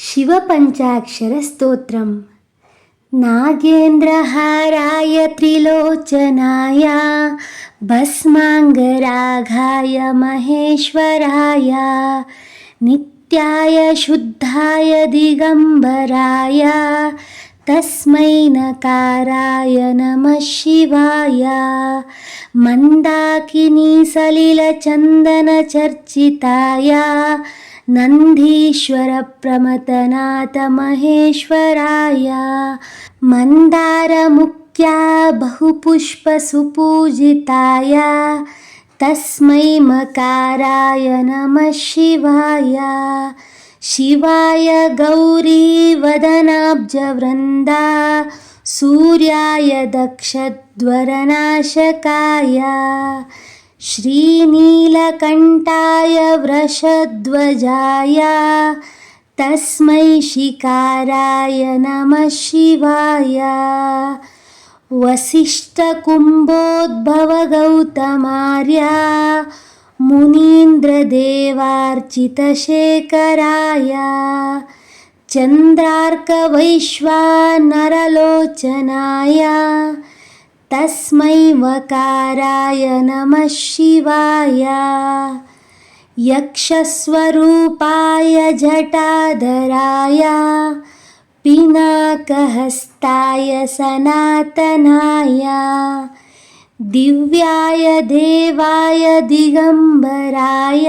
शिवपञ्चाक्षरस्तोत्रम्। नागेन्द्रहाराय त्रिलोचनाय भस्माङ्गराघाय महेश्वराय नित्याय शुद्धाय दिगम्बराय तस्मै नकाराय नमः शिवाय। मन्दाकिनी सलिलचन्दनचर्चिताय नन्दीश्वरप्रमथनाथ महेश्वराय मन्दारमुख्या बहुपुष्पसुपूजिताय तस्मै मकाराय नमः शिवाय। शिवाय गौरीवदनाब्जवृन्दा सूर्याय दक्षध्वरनाशकाय श्रीनीलकण्ठाय वृषध्वजाय तस्मै शिकाराय नमः शिवाय। वसिष्ठकुम्भोद्भवगौतमार्य मुनीन्द्रदेवार्चितशेखराय चन्द्रार्कवैश्वानरलोचनाय तस्मै वकाराय नमः शिवाय। यक्षस्वरूपाय जटाधराय पिनाकहस्ताय सनातनाय दिव्याय देवाय दिगम्बराय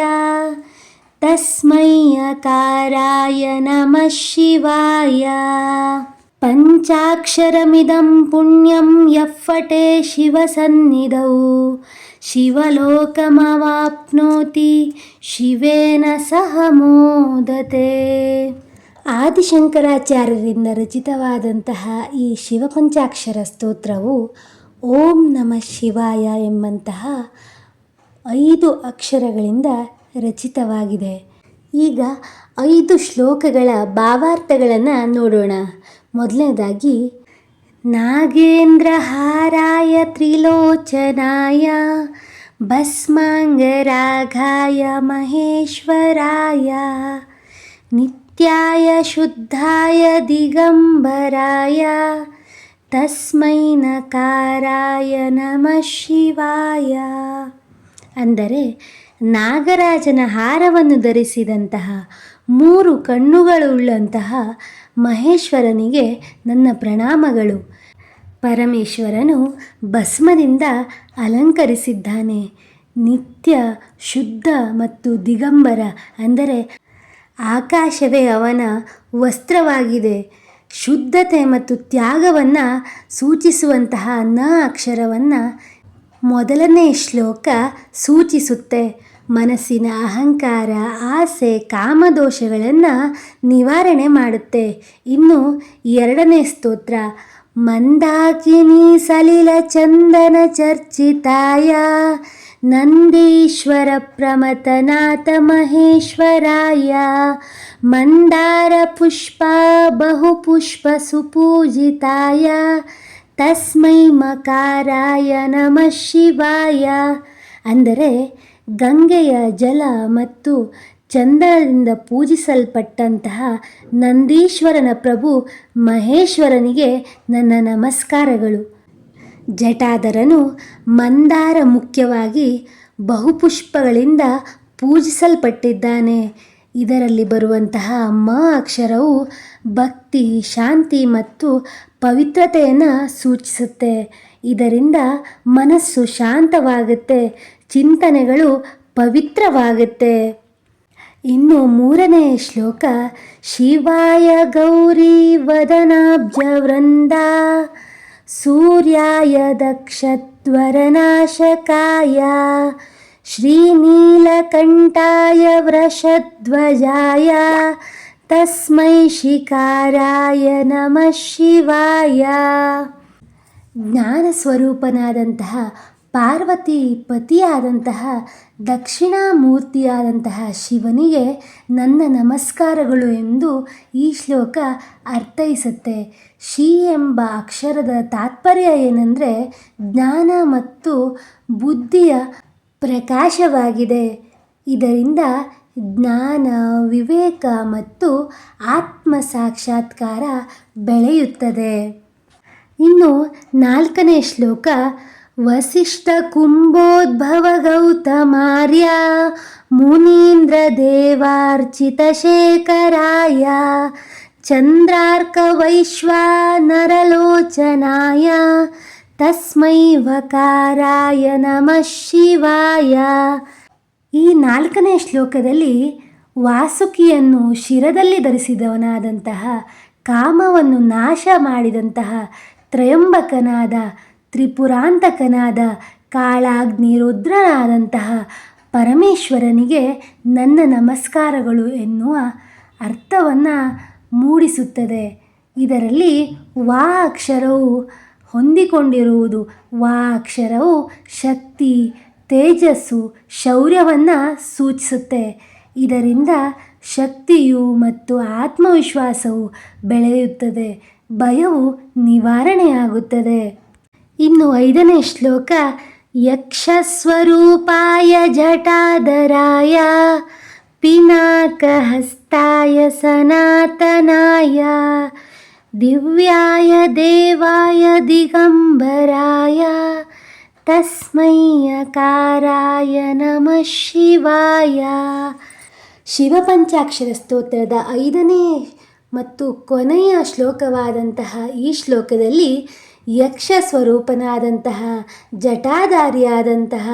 तस्मै अकाराय नमः शिवाय ಪಂಚಾಕ್ಷರಮಿದಂ ಪುಣ್ಯಂ ಯಫಟೆ ಶಿವಸನ್ನಿಧೌ. ಶಿವಲೋಕಮವಾಪ್ನೋತಿ ಶಿವೇನ ಸಹ ಮೋದತೆ. ಆದಿಶಂಕರಾಚಾರ್ಯರಿಂದ ರಚಿತವಾದಂತಹ ಈ ಶಿವಪಂಚಾಕ್ಷರ ಸ್ತೋತ್ರವು ಓಂ ನಮಃ ಶಿವಾಯ ಎಂಬಂತಹ ಐದು ಅಕ್ಷರಗಳಿಂದ ರಚಿತವಾಗಿದೆ. ಈಗ ಐದು ಶ್ಲೋಕಗಳ ಭಾವಾರ್ಥಗಳನ್ನು ನೋಡೋಣ. ಮೊದಲನೇದಾಗಿ ನಾಗೇಂದ್ರ ಹಾರಾಯ ತ್ರಿಲೋಚನಾಯ, ಭಸ್ಮಾಂಗರಾಘಾಯ ಮಹೇಶ್ವರಾಯ, ನಿತ್ಯಾಯ ಶುದ್ಧಾಯ ದಿಗಂಬರಾಯ, ತಸ್ಮೈ ನಕಾರಾಯ ನಮಃ ಶಿವಾಯ. ಅಂದರೆ, ನಾಗರಾಜನ ಹಾರವನ್ನು ಧರಿಸಿದಂತಹ ಮೂರು ಕಣ್ಣುಗಳುಳ್ಳಂತಹ ಮಹೇಶ್ವರನಿಗೆ ನನ್ನ ಪ್ರಣಾಮಗಳು. ಪರಮೇಶ್ವರನು ಭಸ್ಮದಿಂದ ಅಲಂಕರಿಸಿದ್ದಾನೆ. ನಿತ್ಯ ಶುದ್ಧ ಮತ್ತು ದಿಗಂಬರ ಅಂದರೆ ಆಕಾಶವೇ ಅವನ ವಸ್ತ್ರವಾಗಿದೆ. ಶುದ್ಧತೆ ಮತ್ತು ತ್ಯಾಗವನ್ನು ಸೂಚಿಸುವಂತಹ ನ ಅಕ್ಷರವನ್ನು ಮೊದಲನೇ ಶ್ಲೋಕ ಸೂಚಿಸುತ್ತೆ. ಮನಸ್ಸಿನ ಅಹಂಕಾರ, ಆಸೆ, ಕಾಮದೋಷಗಳನ್ನು ನಿವಾರಣೆ ಮಾಡುತ್ತೆ. ಇನ್ನು ಎರಡನೇ ಸ್ತೋತ್ರ, ಮಂದಾಕಿನಿ ಸಲಿಲ ಚಂದನ ಚರ್ಚಿತಾಯ, ನಂದೀಶ್ವರ ಪ್ರಮತನಾಥ ಮಹೇಶ್ವರಾಯ, ಮಂದಾರ ಪುಷ್ಪ ಬಹುಪುಷ್ಪ ಸುಪೂಜಿತಾಯ, ತಸ್ಮೈ ಮಕಾರಾಯ ನಮಃ ಶಿವಾಯ. ಅಂದರೆ ಗಂಗೆಯ ಜಲ ಮತ್ತು ಚಂದ್ರದಿಂದ ಪೂಜಿಸಲ್ಪಟ್ಟಂತಹ ನಂದೀಶ್ವರನ ಪ್ರಭು ಮಹೇಶ್ವರನಿಗೆ ನನ್ನ ನಮಸ್ಕಾರಗಳು. ಜಟಾದರನು ಮಂದಾರ ಮುಖ್ಯವಾಗಿ ಬಹುಪುಷ್ಪಗಳಿಂದ ಪೂಜಿಸಲ್ಪಟ್ಟಿದ್ದಾನೆ. ಇದರಲ್ಲಿ ಬರುವಂತಹ ಮ ಅಕ್ಷರವು ಭಕ್ತಿ, ಶಾಂತಿ ಮತ್ತು ಪವಿತ್ರತೆಯನ್ನು ಸೂಚಿಸುತ್ತೆ. ಇದರಿಂದ ಮನಸ್ಸು ಶಾಂತವಾಗುತ್ತೆ. ಚಿಂತನೆಗಳು ಪವಿತ್ರವಾಗುತ್ತೆ. ಇನ್ನು ಮೂರನೇ ಶ್ಲೋಕ, ಶಿವಾಯ ಗೌರಿ ವದನಾಬ್ಜ ವೃಂದ, ಸೂರ್ಯಾಯ ದಕ್ಷತ್ವರನಾಶಕಾಯ, ಶ್ರೀನೀಲಕಂಠಾಯ ವೃಷಧ್ವಜಾಯ, ತಸ್ಮೈ ಶಿಕಾರಾಯ ನಮಃ ಶಿವಾಯ. ಜ್ಞಾನ ಸ್ವರೂಪನಾದಂತಹ ಪಾರ್ವತಿ ಪತಿಯಾದಂತಹ, ದಕ್ಷಿಣಾಮೂರ್ತಿಯಾದಂತಹ ಶಿವನಿಗೆ ನನ್ನ ನಮಸ್ಕಾರಗಳು ಎಂದು ಈ ಶ್ಲೋಕ ಅರ್ಥೈಸುತ್ತೆ. ಶಿ ಎಂಬ ಅಕ್ಷರದ ತಾತ್ಪರ್ಯ ಏನಂದರೆ, ಜ್ಞಾನ ಮತ್ತು ಬುದ್ಧಿಯ ಪ್ರಕಾಶವಾಗಿದೆ. ಇದರಿಂದ ಜ್ಞಾನ, ವಿವೇಕ ಮತ್ತು ಆತ್ಮ ಸಾಕ್ಷಾತ್ಕಾರ ಬೆಳೆಯುತ್ತದೆ. ಇನ್ನು ನಾಲ್ಕನೇ ಶ್ಲೋಕ ವಸಿಷ್ಠ ಕುಂಭೋದ್ಭವ ಗೌತಮಾರ್ಯ ಮುನೀಂದ್ರ ದೇವಾರ್ಚಿತ ಶೇಖರಾಯ ಚಂದ್ರಾರ್ಕ ವೈಶ್ವಾನರಲೋಚನಾಯ ತಸ್ಮೈ ವಕಾರಾಯ ನಮಃ ಶಿವಾಯ. ಈ ನಾಲ್ಕನೇ ಶ್ಲೋಕದಲ್ಲಿ ವಾಸುಕಿಯನ್ನು ಶಿರದಲ್ಲಿ ಧರಿಸಿದವನಾದಂತಹ, ಕಾಮವನ್ನು ನಾಶ ಮಾಡಿದಂತಹ ತ್ರಯಂಬಕನಾದ ತ್ರಿಪುರಾಂತಕನಾದ ಕಾಳಾಗ್ನಿ ರುದ್ರನಾದಂತಹ ಪರಮೇಶ್ವರನಿಗೆ ನನ್ನ ನಮಸ್ಕಾರಗಳು ಎನ್ನುವ ಅರ್ಥವನ್ನು ಮೂಡಿಸುತ್ತದೆ. ಇದರಲ್ಲಿ ವಾ ಅಕ್ಷರವು ಹೊಂದಿಕೊಂಡಿರುವುದು. ವಾ ಅಕ್ಷರವು ಶಕ್ತಿ, ತೇಜಸ್ಸು, ಶೌರ್ಯವನ್ನು ಸೂಚಿಸುತ್ತೆ. ಇದರಿಂದ ಶಕ್ತಿಯು ಮತ್ತು ಆತ್ಮವಿಶ್ವಾಸವು ಬೆಳೆಯುತ್ತದೆ. ಭಯವು ನಿವಾರಣೆಯಾಗುತ್ತದೆ. ಇನ್ನು ಐದನೇ ಶ್ಲೋಕ, ಯಕ್ಷಸ್ವರೂಪಾಯ ಜಟಾಧರಾಯ, ಪಿನಾಕಹಸ್ತಾಯ ಸನಾತನಾಯ, ದಿವ್ಯಾಯ ದೇವಾಯ ದಿಗಂಬರಾಯ, ತಸ್ಮೈ ಯಕಾರಾಯ ನಮಃ ಶಿವಾಯ. ಶಿವಪಂಚಾಕ್ಷರ ಸ್ತೋತ್ರದ ಐದನೇ ಮತ್ತು ಕೊನೆಯ ಶ್ಲೋಕವಾದಂತಹ ಈ ಶ್ಲೋಕದಲ್ಲಿ ಯಕ್ಷ ಸ್ವರೂಪನಾದಂತಹ ಜಟಾಧಾರಿಯಾದಂತಹ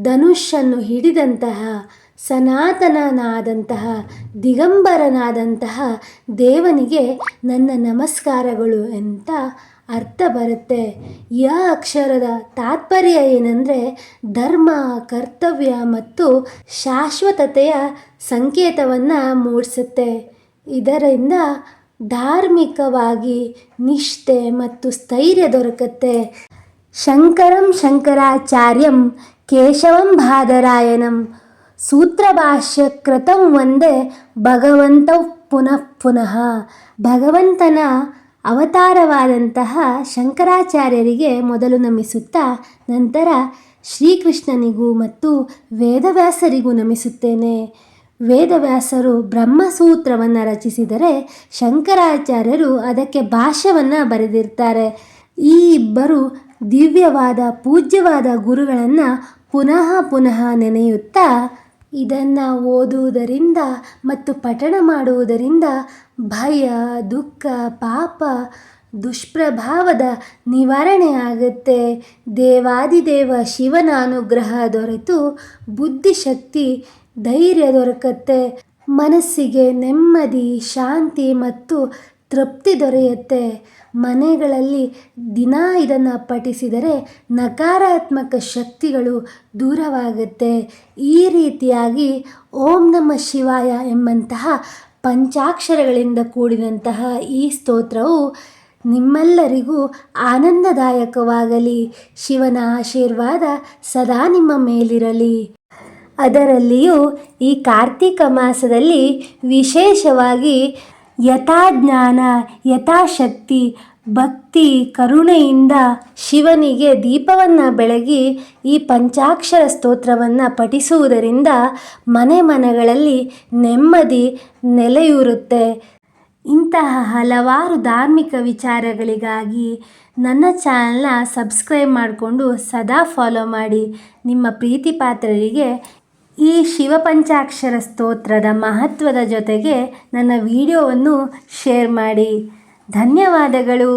ಧನುಷನ್ನು ಹಿಡಿದಂತಹ, ಸನಾತನನಾದಂತಹ, ದಿಗಂಬರನಾದಂತಹ ದೇವನಿಗೆ ನನ್ನ ನಮಸ್ಕಾರಗಳು ಅಂತ ಅರ್ಥ ಬರುತ್ತೆ. ಯ ಅಕ್ಷರದ ತಾತ್ಪರ್ಯ ಏನಂದರೆ ಧರ್ಮ, ಕರ್ತವ್ಯ ಮತ್ತು ಶಾಶ್ವತತೆಯ ಸಂಕೇತವನ್ನು ಮೂಡಿಸುತ್ತೆ. ಇದರಿಂದ ಧಾರ್ಮಿಕವಾಗಿ ನಿಷ್ಠೆ ಮತ್ತು ಸ್ಥೈರ್ಯ ದೊರಕತ್ತೆ. ಶಂಕರಂ ಶಂಕರಾಚಾರ್ಯಂ ಕೇಶವಂ ಬಾದರಾಯಣಂ ಸೂತ್ರಭಾಷ್ಯ ಕೃತಂ ಒಂದೇ ಭಗವಂತ ಪುನಃ ಪುನಃ. ಭಗವಂತನ ಅವತಾರವಾದಂತಹ ಶಂಕರಾಚಾರ್ಯರಿಗೆ ಮೊದಲು ನಮಿಸುತ್ತಾ ನಂತರ ಶ್ರೀಕೃಷ್ಣನಿಗೂ ಮತ್ತು ವೇದವ್ಯಾಸರಿಗೂ ನಮಿಸುತ್ತೇನೆ. ವೇದವ್ಯಾಸರು ಬ್ರಹ್ಮಸೂತ್ರವನ್ನು ರಚಿಸಿದರೆ ಶಂಕರಾಚಾರ್ಯರು ಅದಕ್ಕೆ ಭಾಷ್ಯವನ್ನು ಬರೆದಿರ್ತಾರೆ. ಈ ಇಬ್ಬರು ದಿವ್ಯವಾದ, ಪೂಜ್ಯವಾದ ಗುರುಗಳನ್ನು ಪುನಃ ಪುನಃ ನೆನೆಯುತ್ತಾ ಇದನ್ನು ಓದುವುದರಿಂದ ಮತ್ತು ಪಠಣ ಮಾಡುವುದರಿಂದ ಭಯ, ದುಃಖ, ಪಾಪ ದುಷ್ಪ್ರಭಾವದ ನಿವಾರಣೆ ಆಗುತ್ತೆ ದೇವಾದಿದೇವ ಶಿವನ ಅನುಗ್ರಹ ದೊರೆತು, ಬುದ್ಧಿಶಕ್ತಿ, ಧೈರ್ಯ ದೊರಕತ್ತೆ. ಮನಸ್ಸಿಗೆ ನೆಮ್ಮದಿ, ಶಾಂತಿ ಮತ್ತು ತೃಪ್ತಿ ದೊರೆಯುತ್ತೆ. ಮನೆಗಳಲ್ಲಿ ದಿನ ಇದನ್ನು ಪಠಿಸಿದರೆ ನಕಾರಾತ್ಮಕ ಶಕ್ತಿಗಳು ದೂರವಾಗುತ್ತೆ. ಈ ರೀತಿಯಾಗಿ ಓಂ ನಮ ಶಿವಾಯ ಎಂಬಂತಹ ಪಂಚಾಕ್ಷರಗಳಿಂದ ಕೂಡಿದಂತಹ ಈ ಸ್ತೋತ್ರವು ನಿಮ್ಮೆಲ್ಲರಿಗೂ ಆನಂದದಾಯಕವಾಗಲಿ. ಶಿವನ ಆಶೀರ್ವಾದ ಸದಾ ನಿಮ್ಮ ಮೇಲಿರಲಿ. ಅದರಲ್ಲಿಯೂ ಈ ಕಾರ್ತಿಕ ಮಾಸದಲ್ಲಿ ವಿಶೇಷವಾಗಿ ಯಥಾಜ್ಞಾನ, ಯಥಾಶಕ್ತಿ, ಭಕ್ತಿ, ಕರುಣೆಯಿಂದ ಶಿವನಿಗೆ ದೀಪವನ್ನು ಬೆಳಗಿ ಈ ಪಂಚಾಕ್ಷರ ಸ್ತೋತ್ರವನ್ನು ಪಠಿಸುವುದರಿಂದ ಮನೆ ಮನೆಗಳಲ್ಲಿ ನೆಮ್ಮದಿ ನೆಲೆಯೂರುತ್ತೆ. ಇಂತಹ ಹಲವಾರು ಧಾರ್ಮಿಕ ವಿಚಾರಗಳಿಗಾಗಿ ನನ್ನ ಚಾನಲ್ನ ಸಬ್ಸ್ಕ್ರೈಬ್ ಮಾಡಿಕೊಂಡು ಸದಾ ಫಾಲೋ ಮಾಡಿ. ನಿಮ್ಮ ಪ್ರೀತಿ ಪಾತ್ರರಿಗೆ ಈ ಶಿವಪಂಚಾಕ್ಷರ ಸ್ತೋತ್ರದ ಮಹತ್ವದ ಜೊತೆಗೆ ನನ್ನ ವಿಡಿಯೋವನ್ನು ಶೇರ್ ಮಾಡಿ. ಧನ್ಯವಾದಗಳು.